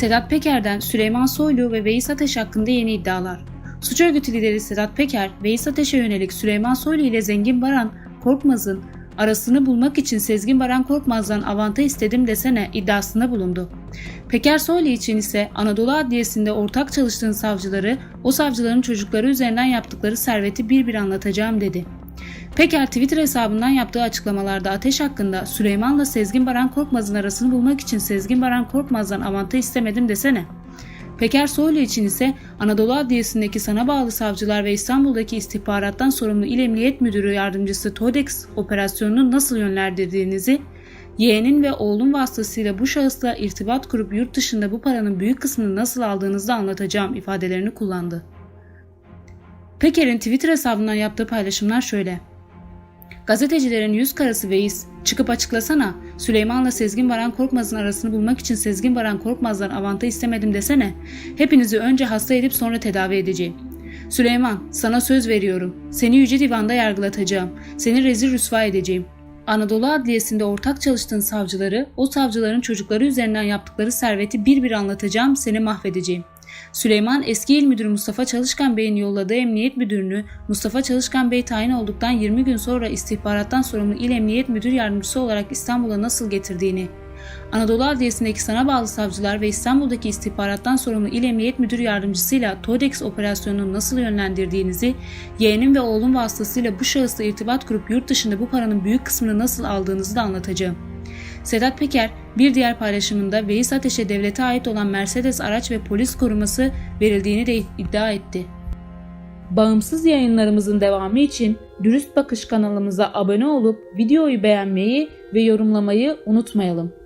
Sedat Peker'den Süleyman Soylu ve Veys Ateş hakkında yeni iddialar. Suç örgütü lideri Sedat Peker, Veys Ateş'e yönelik Süleyman Soylu ile Zengin Baran Korkmaz'ın arasını bulmak için Sezgin Baran Korkmaz'dan avanta istedim desene iddiasında bulundu. Peker Soylu için ise Anadolu Adliyesi'nde ortak çalıştığın savcıları, o savcıların çocukları üzerinden yaptıkları serveti bir bir anlatacağım dedi. Peker Twitter hesabından yaptığı açıklamalarda Ateş hakkında Süleyman'la Sezgin Baran Korkmaz'ın arasını bulmak için Sezgin Baran Korkmaz'dan avanta istemedim desene. Peker Soylu için ise Anadolu Adliyesi'ndeki sana bağlı savcılar ve İstanbul'daki istihbarattan sorumlu İl Emniyet Müdürü Yardımcısı TODEX operasyonunu nasıl yönlendirdiğinizi, yeğenin ve oğlun vasıtasıyla bu şahısla irtibat kurup yurt dışında bu paranın büyük kısmını nasıl aldığınızı da anlatacağım ifadelerini kullandı. Peker'in Twitter hesabından yaptığı paylaşımlar şöyle. Gazetecilerin yüz karası Veys, çıkıp açıklasana. Süleyman'la Sezgin Baran Korkmaz'ın arasını bulmak için Sezgin Baran Korkmaz'dan avanta istemedim desene. Hepinizi önce hasta edip sonra tedavi edeceğim. Süleyman, sana söz veriyorum. Seni Yüce Divan'da yargılatacağım. Seni rezil rüsva edeceğim. Anadolu Adliyesi'nde ortak çalıştığın savcıları, o savcıların çocukları üzerinden yaptıkları serveti bir bir anlatacağım, seni mahvedeceğim. Süleyman eski il müdürü Mustafa Çalışkan Bey'in yolladığı emniyet müdürünü Mustafa Çalışkan Bey tayin olduktan 20 gün sonra istihbarattan sorumlu il emniyet müdür yardımcısı olarak İstanbul'a nasıl getirdiğini, Anadolu Adliyesi'ndeki sana bağlı savcılar ve İstanbul'daki istihbarattan sorumlu il emniyet müdür yardımcısıyla TODEX operasyonunu nasıl yönlendirdiğinizi, yeğenin ve oğlun vasıtasıyla bu şahısla irtibat kurup yurt dışında bu paranın büyük kısmını nasıl aldığınızı da anlatacağım. Sedat Peker bir diğer paylaşımında Veys Ateş'e devlete ait olan Mercedes araç ve polis koruması verildiğini de iddia etti. Bağımsız yayınlarımızın devamı için Dürüst Bakış kanalımıza abone olup videoyu beğenmeyi ve yorumlamayı unutmayalım.